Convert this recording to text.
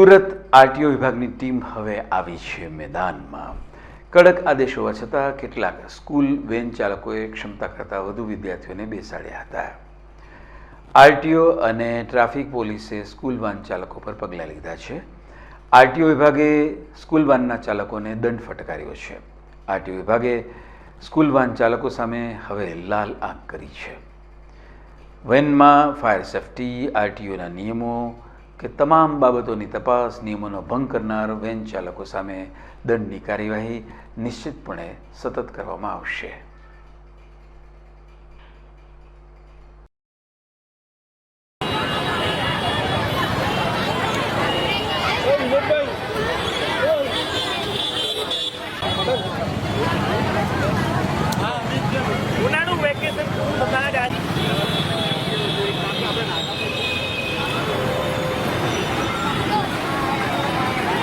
Surat RTO વિભાગની team હવે આવી છે મેદાનમાં. કડક આદેશ હોવા છતાં કેટલાક સ્કૂલ વેન ચાલકોએ ક્ષમતા કરતાં વધુ વિદ્યાર્થીઓને બેસાડ્યા હતા. આરટીઓ અને ટ્રાફિક પોલીસે સ્કૂલ વાન ચાલકો પર પગલાં લીધા છે. આરટીઓ વિભાગે સ્કૂલ વાનના ચાલકોને દંડ ફટકાર્યો છે. આરટીઓ વિભાગે સ્કૂલ વાન ચાલકો સામે હવે લાલ આંખ કરી છે. વેનમાં ફાયર સેફટી, આરટીઓના નિયમો કે તમામ બાબતોની તપાસ, નિયમોનો ભંગ કરનાર વેન ચાલકો સામે દંડની કાર્યવાહી નિશ્ચિતપણે સતત કરવામાં આવશે.